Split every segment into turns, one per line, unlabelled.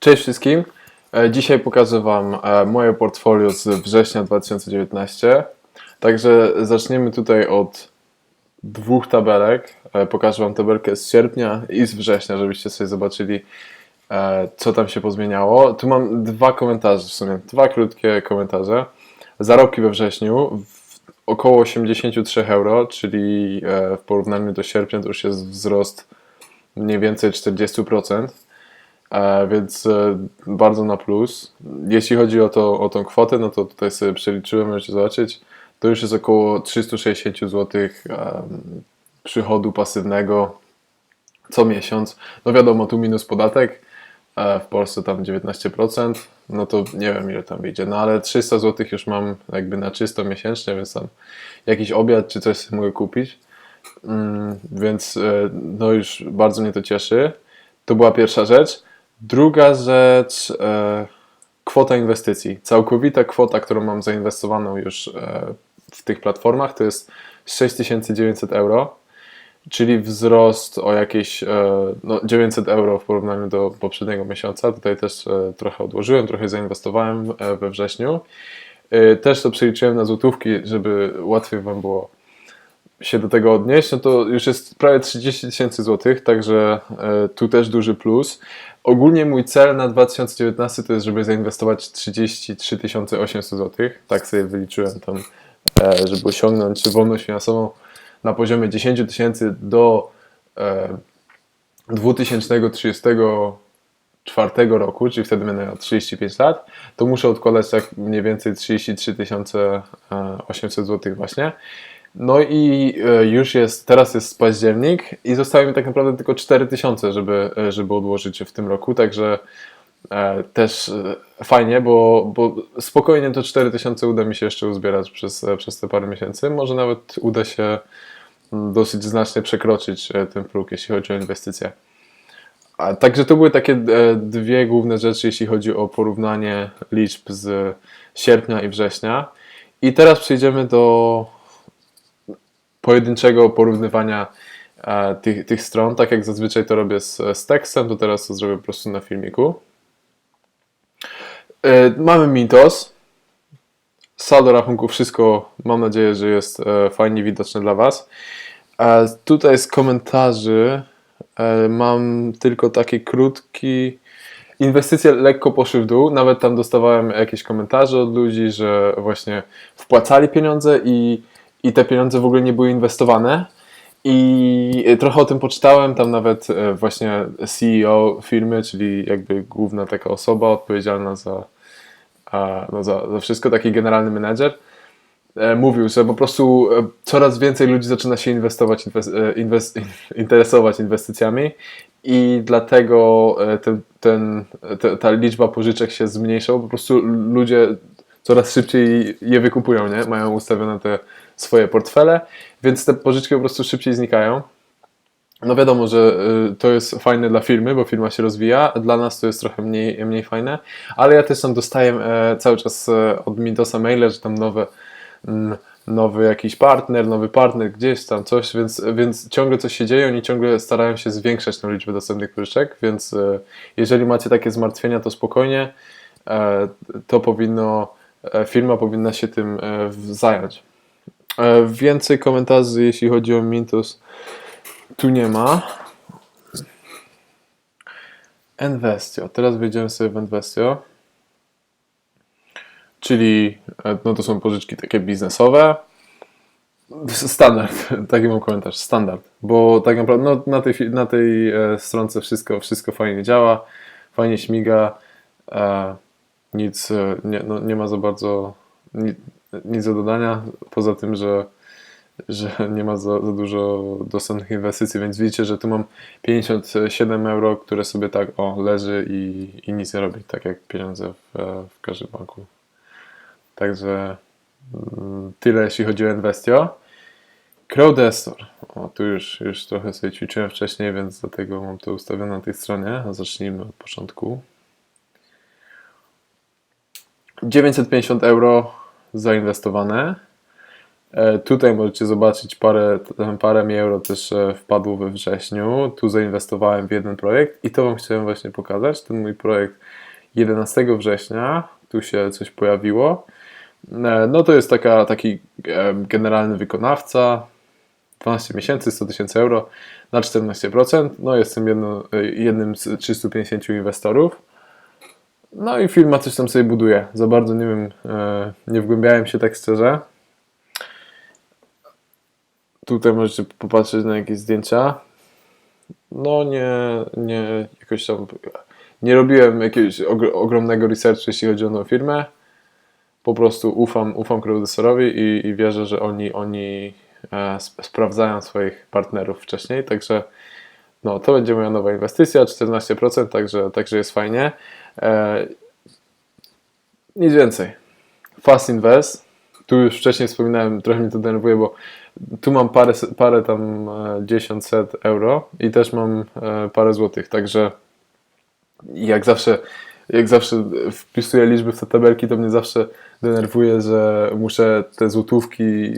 Cześć wszystkim. E, Dzisiaj pokażę Wam e, moje portfolio z września 2019. Także zaczniemy tutaj od dwóch tabelek. E, Pokażę Wam tabelkę z sierpnia i z września, żebyście sobie zobaczyli, co tam się pozmieniało. Tu mam dwa komentarze w sumie, dwa krótkie komentarze. Zarobki we wrześniu około 83 euro, czyli w porównaniu do sierpnia to już jest wzrost mniej więcej 40%. E, więc e, bardzo na plus. Jeśli chodzi o, to, o tą kwotę, no to tutaj sobie przeliczyłem, możecie zobaczyć, to już jest około 360 zł przychodu pasywnego co miesiąc. No wiadomo, tu minus podatek, e, w Polsce tam 19%, no to nie wiem ile tam wyjdzie, no ale 300 zł już mam jakby na czysto miesięcznie, więc tam jakiś obiad czy coś mogę kupić. Mm, więc no już bardzo mnie to cieszy. To była pierwsza rzecz. Druga rzecz, e, kwota inwestycji. Całkowita kwota, którą mam zainwestowaną już e, w tych platformach, to jest 6900 euro, czyli wzrost o jakieś e, no, 900 euro w porównaniu do poprzedniego miesiąca. Tutaj też e, trochę odłożyłem, trochę zainwestowałem e, we wrześniu. E, Też to przeliczyłem na złotówki, żeby łatwiej Wam było się do tego odnieść, no to już jest prawie 30 tysięcy złotych, także e, tu też duży plus. Ogólnie mój cel na 2019 to jest, żeby zainwestować 33 800 złotych. Tak sobie wyliczyłem tam, e, żeby osiągnąć wolność finansową na poziomie 10 tysięcy do e, 2034 roku, czyli wtedy będę miał 35 lat, to muszę odkładać tak mniej więcej 33 800 zł właśnie. No i e, już jest, teraz jest październik i zostało mi tak naprawdę tylko 4000, żeby, e, żeby odłożyć w tym roku, także e, też fajnie, bo, bo spokojnie to 4000 uda mi się jeszcze uzbierać przez, przez te parę miesięcy. Może nawet uda się mm, dosyć znacznie przekroczyć ten próg, jeśli chodzi o inwestycje. A, także to były takie dwie główne rzeczy, jeśli chodzi o porównanie liczb z sierpnia i września. I teraz przejdziemy do pojedynczego porównywania e, tych, tych stron, tak jak zazwyczaj to robię z, z tekstem, to teraz to zrobię po prostu na filmiku. E, mamy Mintos. Saldo rachunku, wszystko mam nadzieję, że jest e, fajnie widoczne dla Was. Tutaj z komentarzy mam tylko taki krótki. Inwestycje lekko poszły w dół. Nawet tam dostawałem jakieś komentarze od ludzi, że właśnie wpłacali pieniądze i, i te pieniądze w ogóle nie były inwestowane. I trochę o tym poczytałem, tam nawet e, właśnie CEO firmy, czyli jakby główna taka osoba odpowiedzialna za, no za, za wszystko, taki generalny menedżer, e, mówił, że po prostu e, coraz więcej ludzi zaczyna się inwestować, inwes, e, inwes, interesować inwestycjami i dlatego ten, ten, te, ta liczba pożyczek się zmniejsza, po prostu ludzie coraz szybciej je wykupują, nie? Mają ustawione te swoje portfele, więc te pożyczki po prostu szybciej znikają. No wiadomo, że y, to jest fajne dla firmy, bo firma się rozwija. Dla nas to jest trochę mniej, mniej fajne, ale ja też tam dostaję e, cały czas e, od Mintosa maile, że tam nowe, mm, nowy jakiś partner, nowy partner gdzieś tam coś, więc, więc ciągle coś się dzieje, oni ciągle starają się zwiększać tę liczbę dostępnych pożyczek, więc e, jeżeli macie takie zmartwienia, to spokojnie, to powinno, firma powinna się tym zająć. E, Więcej komentarzy, jeśli chodzi o Mintos, tu nie ma. Investio. Teraz wejdziemy sobie w Investio. Czyli e, no to są pożyczki takie biznesowe. Standard, taki mam komentarz, standard. Bo tak naprawdę no, na tej, na tej e, stronce wszystko, wszystko fajnie działa, fajnie śmiga. Nic nie, no, nie ma za bardzo nic do dodania, poza tym, że że nie ma za, za dużo dostępnych inwestycji, więc widzicie, że tu mam 57 euro, które sobie tak o leży i, i nic nie robi, tak jak pieniądze w, w każdym banku. Także mm, tyle jeśli chodzi o Investio. Crowdestor. O, tu już, już trochę sobie ćwiczyłem wcześniej, więc dlatego mam to ustawione na tej stronie. Zacznijmy od początku. 950 euro zainwestowane. E, Tutaj możecie zobaczyć parę, parę mi euro też e, wpadło we wrześniu. Tu zainwestowałem w jeden projekt i to Wam chciałem właśnie pokazać. Ten mój projekt 11 września, tu się coś pojawiło. E, No to jest taka, taki generalny wykonawca, 12 miesięcy, 100 tysięcy euro na 14%. No jestem jedno, jednym z 350 inwestorów. No i firma coś tam sobie buduje. Za bardzo nie wiem, e, nie wgłębiałem się tak szczerze. Tutaj możecie popatrzeć na jakieś zdjęcia. No nie, nie jakoś tam nie robiłem jakiegoś ogr- ogromnego researchu, jeśli chodzi o tą firmę. Po prostu ufam, ufam crowdsourcerowi i, i wierzę, że oni, oni e, sp- sprawdzają swoich partnerów wcześniej, także no, to będzie moja nowa inwestycja, 14%, także, także jest fajnie. E, nic więcej. Fast Invest. Tu już wcześniej wspominałem, trochę mnie to denerwuje, bo tu mam parę, parę tam e, dziesiąt set euro i też mam e, parę złotych, także jak zawsze, jak zawsze wpisuję liczby w te tabelki, to mnie zawsze denerwuje, że muszę te złotówki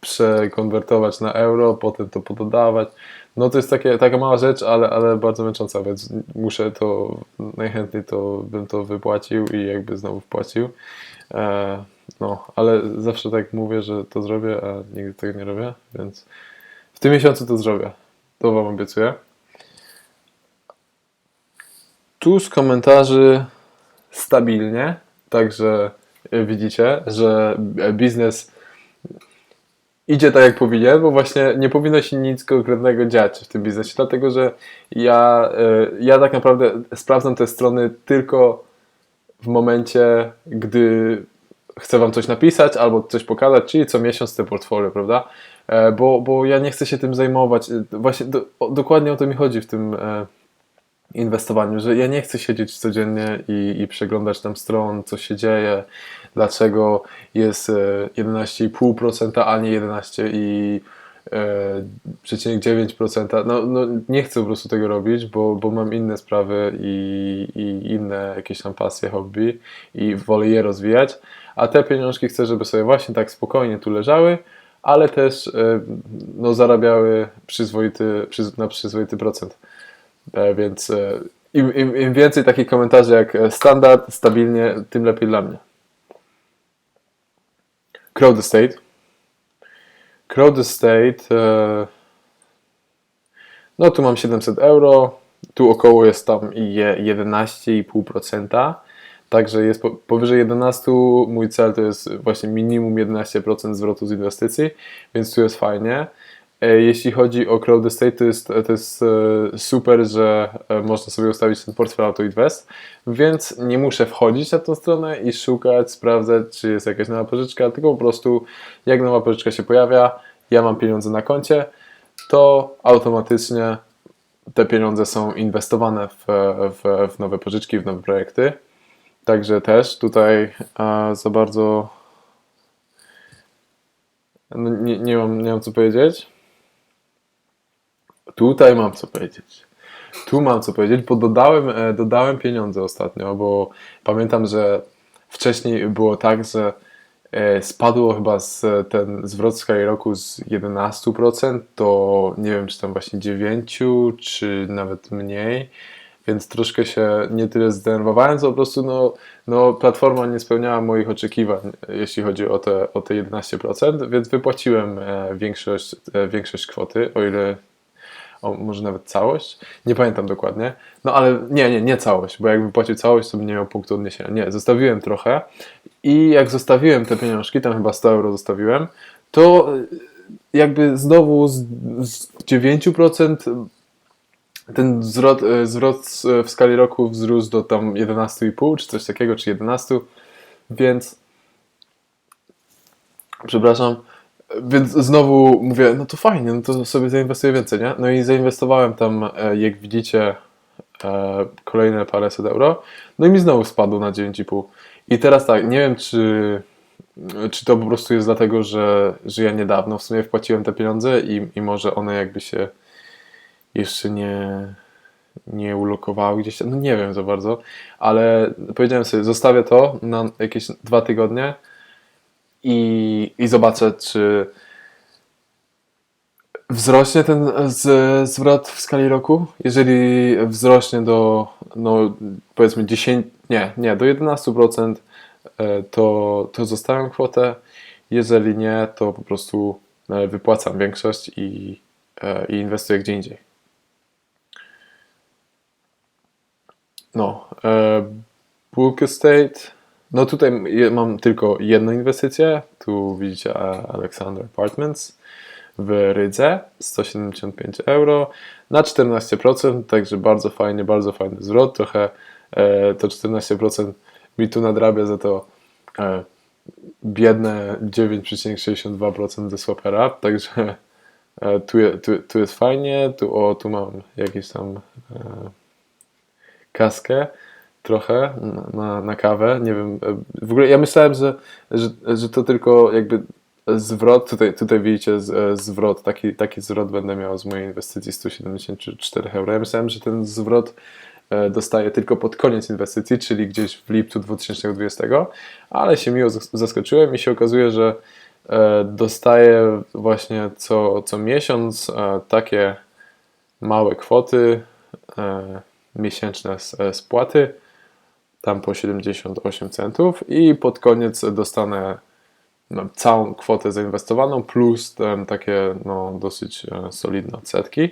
przekonwertować na euro, potem to pododawać. No to jest takie, taka mała rzecz, ale, ale bardzo męcząca, więc muszę to, najchętniej to bym to wypłacił i jakby znowu wpłacił. E, no, ale zawsze tak mówię, że to zrobię, a nigdy tego nie robię, więc w tym miesiącu to zrobię. To Wam obiecuję. Tu z komentarzy stabilnie, także widzicie, że biznes idzie tak jak powinien, bo właśnie nie powinno się nic konkretnego dziać w tym biznesie, dlatego że ja, e, ja tak naprawdę sprawdzam te strony tylko w momencie, gdy chcę Wam coś napisać albo coś pokazać, czyli co miesiąc te portfolio, prawda? E, Bo, bo ja nie chcę się tym zajmować. E, Właśnie do, dokładnie o to mi chodzi w tym inwestowaniu, że ja nie chcę siedzieć codziennie i, i przeglądać tam stron, co się dzieje, dlaczego jest e, 11,5%, a nie 11 i e, przecinek 9%. No, no nie chcę po prostu tego robić, bo, bo mam inne sprawy i, i inne jakieś tam pasje, hobby i wolę je rozwijać, a te pieniążki chcę, żeby sobie właśnie tak spokojnie tu leżały, ale też e, no, zarabiały przyzwoity, przyz, na przyzwoity procent. E, Więc e, im, im, im więcej takich komentarzy jak e, standard, stabilnie, tym lepiej dla mnie. Crowd Estate. Crowd Estate. e, No tu mam 700 euro. Tu około jest tam i je 11,5%. Także jest po, powyżej 11. Mój cel to jest właśnie minimum 11% zwrotu z inwestycji, więc tu jest fajnie. E, Jeśli chodzi o Crowd Estate, to jest, to jest e, super, że e, można sobie ustawić ten portfel Auto Invest, więc nie muszę wchodzić na tą stronę i szukać, sprawdzać, czy jest jakaś nowa pożyczka, tylko po prostu jak nowa pożyczka się pojawia, ja mam pieniądze na koncie, to automatycznie te pieniądze są inwestowane w, w, w nowe pożyczki, w nowe projekty. Także też tutaj za bardzo no, nie, nie, mam, nie mam co powiedzieć. Tutaj mam co powiedzieć. Tu mam co powiedzieć, bo dodałem, e, dodałem pieniądze ostatnio, bo pamiętam, że wcześniej było tak, że e, spadło chyba z, ten zwrot z roku z 11% do nie wiem, czy tam właśnie 9, czy nawet mniej. Więc troszkę się nie tyle zdenerwowałem, co po prostu no, no, platforma nie spełniała moich oczekiwań, jeśli chodzi o te, o te 11%, więc wypłaciłem e, większość, większość kwoty, o ile o, może nawet całość, nie pamiętam dokładnie, no ale nie, nie, nie całość, bo jakbym płacił całość, to bym nie miał punktu odniesienia, nie, zostawiłem trochę i jak zostawiłem te pieniążki, tam chyba 100 euro zostawiłem, to e, jakby znowu z, z 9% ten zwrot, e, zwrot z- w skali roku wzrósł do tam 11,5 czy coś takiego, czy 11, więc przepraszam, więc znowu mówię, no to fajnie, no to sobie zainwestuję więcej, nie? No i zainwestowałem tam, e, jak widzicie, e, kolejne paręset euro, no i mi znowu spadło na 9,5. I teraz tak, nie wiem, czy, czy to po prostu jest dlatego, że, że ja niedawno w sumie wpłaciłem te pieniądze i, i może one jakby się jeszcze nie, nie ulokowały gdzieś tam, no nie wiem za bardzo, ale powiedziałem sobie, zostawię to na jakieś dwa tygodnie i, i zobaczę, czy wzrośnie ten z, zwrot w skali roku. Jeżeli wzrośnie do, no powiedzmy 10, nie, nie, do 11%, e, to, to zostawiam kwotę. Jeżeli nie, to po prostu e, wypłacam większość i, e, i inwestuję gdzie indziej. No, Book Estate. No tutaj mam tylko jedną inwestycję. Tu widzicie e, Alexander Apartments w Rydze 175 euro na 14%, także bardzo fajnie, bardzo fajny zwrot. Trochę e, to 14% mi tu nadrabia za to e, biedne 9,62% ze Swapera, także tu, tu, tu jest fajnie. Tu, o, tu mam jakieś tam kaskę trochę na, na, kawę. Nie wiem, e, w ogóle ja myślałem, że, że, że to tylko jakby zwrot, tutaj, tutaj widzicie e, zwrot, taki, taki zwrot będę miał z mojej inwestycji 174 euro. Ja myślałem, że ten zwrot e, dostaję tylko pod koniec inwestycji, czyli gdzieś w lipcu 2020, ale się miło zas- zaskoczyłem i się okazuje, że dostaję właśnie co, co miesiąc takie małe kwoty miesięczne spłaty, tam po 78 centów i pod koniec dostanę no, całą kwotę zainwestowaną plus takie no, dosyć e, solidne odsetki,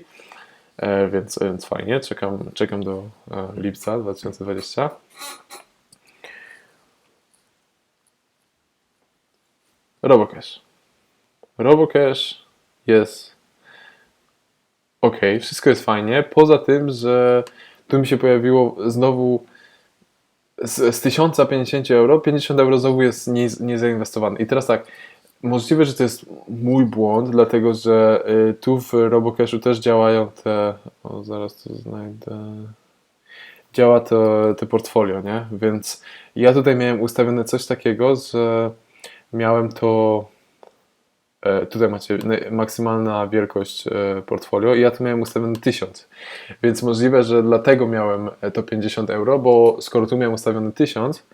e, więc, więc fajnie, czekam, czekam do e, lipca 2020. Robocash. Robocash jest ok, wszystko jest fajnie, poza tym, że tu mi się pojawiło znowu z, z 1050 euro, 50 euro znowu jest nie, niezainwestowane. I teraz tak, możliwe, że to jest mój błąd, dlatego że y, tu w Robocashu też działają te. O, zaraz to znajdę. Działa to, te portfolio, nie? Więc ja tutaj miałem ustawione coś takiego, że miałem to. E, Tutaj macie maksymalna wielkość e, portfolio i ja tu miałem ustawione 1000. Więc możliwe, że dlatego miałem e, to 50 euro, bo skoro tu miałem ustawiony 1000,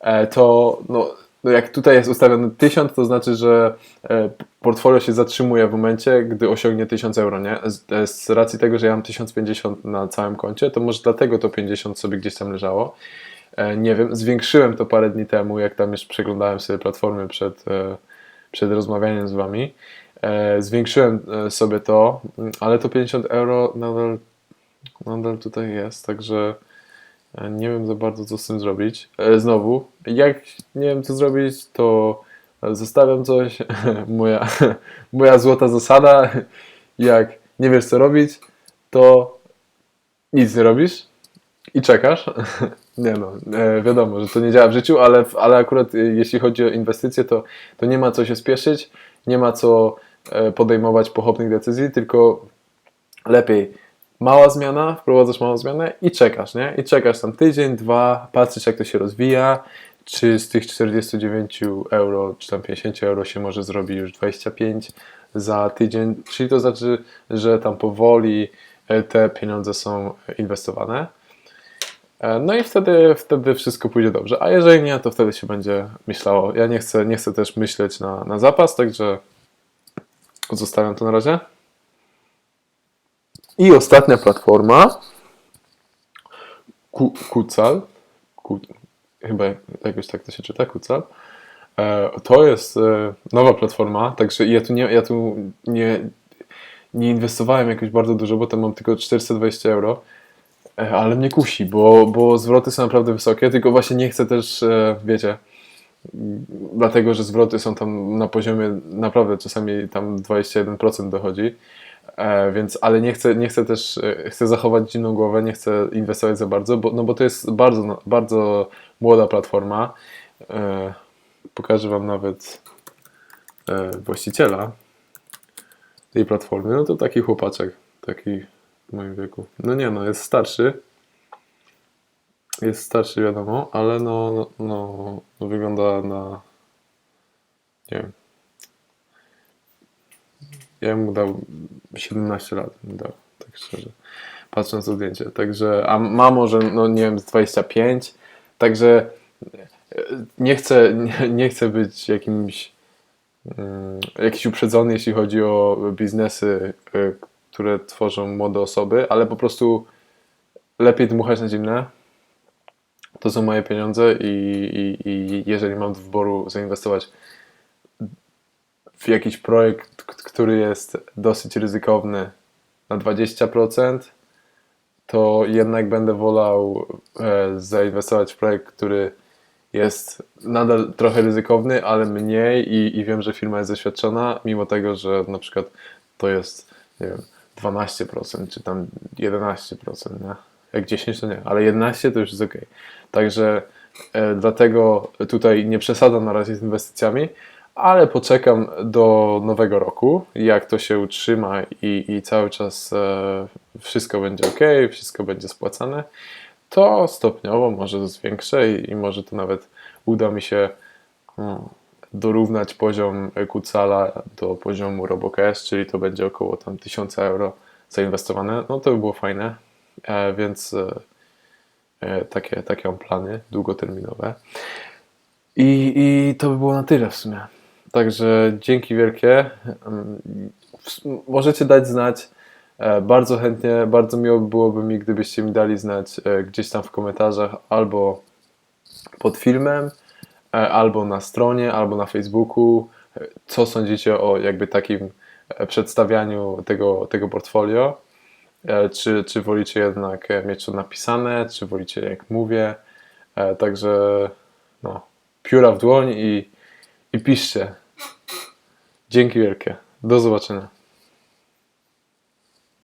e, to no, no jak tutaj jest ustawiony 1000, to znaczy, że portfolio się zatrzymuje w momencie, gdy osiągnie 1000 euro, nie? Z, racji tego, że ja mam 1050 na całym koncie, to może dlatego to 50 sobie gdzieś tam leżało. Nie wiem, zwiększyłem to parę dni temu, jak tam już przeglądałem sobie platformy przed, przed rozmawianiem z Wami. E, Zwiększyłem e, sobie to, ale to 50 euro nadal nadal tutaj jest, także e, nie wiem za bardzo, co z tym zrobić. Znowu, jak nie wiem, co zrobić, to zostawiam coś. Moja, moja złota zasada, jak nie wiesz, co robić, to nic nie robisz i czekasz. Nie no, e, wiadomo, że to nie działa w życiu, ale, ale akurat e, jeśli chodzi o inwestycje, to, to nie ma co się spieszyć, nie ma co e, podejmować pochopnych decyzji, tylko lepiej mała zmiana, wprowadzasz małą zmianę i czekasz, nie? I czekasz tam tydzień, dwa, patrzysz jak to się rozwija, czy z tych 49 euro, czy tam 50 euro się może zrobi już 25 za tydzień, czyli to znaczy, że tam powoli te pieniądze są inwestowane. E, No i wtedy, wtedy wszystko pójdzie dobrze, a jeżeli nie, to wtedy się będzie myślało. Ja nie chcę, nie chcę też myśleć na, na zapas, także zostawiam to na razie. I ostatnia platforma. Ku- Kucal. Ku, chyba jakoś tak to się czyta, Kucal. E, To jest e, nowa platforma, także ja tu nie, ja tu nie, nie inwestowałem jakoś bardzo dużo, bo tam mam tylko 420 euro, ale mnie kusi, bo, bo zwroty są naprawdę wysokie, tylko właśnie nie chcę też, e, wiecie, dlatego, że zwroty są tam na poziomie naprawdę czasami tam 21% dochodzi, E, więc, ale nie chcę, nie chcę też, e, chcę zachować zimną głowę, nie chcę inwestować za bardzo, bo, no bo to jest bardzo, no, bardzo młoda platforma. E, pokażę Wam nawet e, właściciela tej platformy. No to taki chłopaczek, taki w moim wieku. No nie no, jest starszy. Jest starszy, wiadomo, ale no, no, no, no wygląda na, nie wiem, ja mu dał 17 lat, dał, tak szczerze, patrząc na zdjęcie. Także, a ma może, no nie wiem, z 25, także e, nie chcę, nie, nie chcę być jakimś mm, jakiś uprzedzony, jeśli chodzi o biznesy, e, które tworzą młode osoby, ale po prostu lepiej dmuchać na zimne. To są moje pieniądze i, i, i jeżeli mam do wyboru zainwestować w jakiś projekt, który jest dosyć ryzykowny na 20%, to jednak będę wolał e, zainwestować w projekt, który jest nadal trochę ryzykowny, ale mniej i, i wiem, że firma jest doświadczona, mimo tego, że na przykład to jest, nie wiem, 12% czy tam 11%, nie? Jak 10 to nie, ale 11 to już jest ok. Także e, dlatego tutaj nie przesadzam na razie z inwestycjami, ale poczekam do nowego roku, jak to się utrzyma i, i cały czas e, wszystko będzie ok, wszystko będzie spłacane, to stopniowo może zwiększę i, i może to nawet uda mi się mm, dorównać poziom Kucala do poziomu RoboCash, czyli to będzie około tam 1000 euro zainwestowane. No to by było fajne, e, więc e, e, takie, takie mam plany długoterminowe. I, I to by było na tyle w sumie. Także dzięki wielkie. Mm, Możecie dać znać. E, Bardzo chętnie, bardzo miło byłoby mi, gdybyście mi dali znać e, gdzieś tam w komentarzach albo pod filmem, e, albo na stronie, albo na Facebooku, e, co sądzicie o jakby takim e, przedstawianiu tego, tego portfolio. E, Czy, czy wolicie jednak e, mieć to napisane, czy wolicie jak mówię. E, Także no, pióra w dłoń i, i piszcie. Dzięki wielkie. Do zobaczenia.